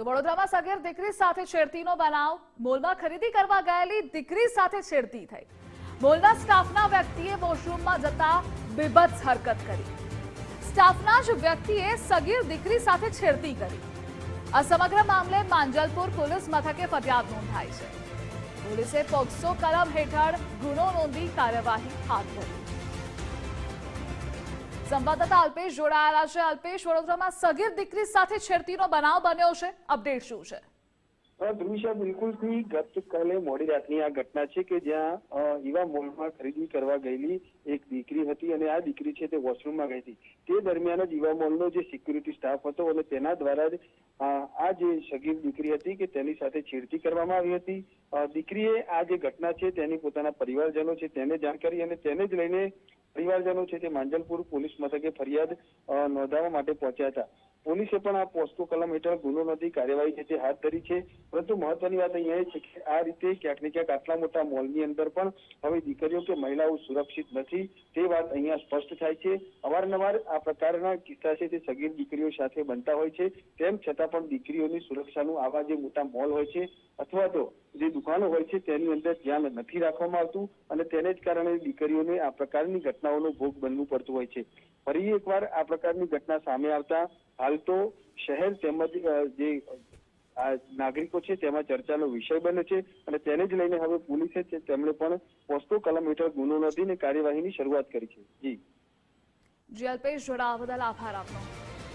તો વડોદરામાં સગીર દીકરી સાથે છેડતીનો બનાવ. મોલમાં ખરીદી કરવા ગયેલી દીકરી સાથે છેડતી થઈ. મોલના સ્ટાફના વ્યક્તિએ વોશરૂમમાં જતા બીભત્સ હરકત કરી. સ્ટાફના જ વ્યક્તિએ સગીર દીકરી સાથે છેડતી કરી. આ સમગ્ર મામલે માંજલપુર પોલીસ મથકે ફરિયાદ નોંધાઈ છે. પોલીસે પોક્સો કલમ હેઠળ ગુનો નોંધી કાર્યવાહી હાથ ધરી. સંવાદદાતા અલ્પેશ જોડાયેલા છે. અલ્પેશ વડોદરામાં સગીર દીકરી સાથે છેડતીનો બનાવ બન્યો છે. અપડેટ શું છે? અ, ધ્રુવિશા ગત ગતકાલે મોડી રાતની આ ઘટના છે કે જ્યાં ઈવા મોલમાં ખરીદી કરવા ગયેલી એક દીકરી હતી અને આ દીકરી છે તે વોશરૂમમાં ગઈ હતી. તે દરમિયાન જ ઈવા મોલનો જે સિક્યુરિટી સ્ટાફ હતો અને તેના દ્વારા જ આ જે સગીર દીકરી હતી કે તેની સાથે છેડતી કરવામાં આવી હતી દીકરીએ આ જે ઘટના છે તેની પોતાના પરિવારજનો છે તેને જાણ કરી અને તેને જ લઈને પરિવારજનો છે તે માંજલપુર પોલીસ મથકે ફરિયાદ નોંધાવવા માટે પહોંચ્યા હતા. પોલીસે પણ આ પોસ્કો કલમ હેઠળ ગુનો નોંધી કાર્યવાહી છે તે હાથ ધરી છે. પરંતુ મહત્વની વાત અહીંયા છે કે આ રીતે ક્યાંક ને ક્યાંક આટલા મોટા મોલની અંદર પણ હવે દીકરીઓ કે મહિલાઓ સુરક્ષિત નથી. તે વાત અહીંયા સ્પષ્ટ થાય છે. અવારનવાર આ પ્રકારના કિસ્સા છે તે સગીર દીકરીઓ સાથે બનતા હોય છે. તેમ છતાં પણ દીકરીઓની સુરક્ષાનું આવા જે મોટા મોલ હોય છે અથવા તો જે દુકાનો હોય છે તેની અંદર ધ્યાન નથી રાખવામાં આવતું અને તેને જ કારણે દીકરીઓને આ પ્રકારની ઘટનાઓનો ભોગ બનવું પડતું હોય છે. ફરી એકવાર આ પ્રકારની ઘટના સામે આવતા હાલ તો શહેર તેમજ જે આ નાગરિકો છે તેમાં ચર્ચાનો વિષય બને છે અને તેને જ લઈને હવે પોલીસે તેમણે પણ પોસ્કો કલમ હેઠળ ગુનો નોંધીને કાર્યવાહીની શરૂઆત કરી છે. જી. જી, અલ્પેશ જોડા બદલ આભાર આપનો.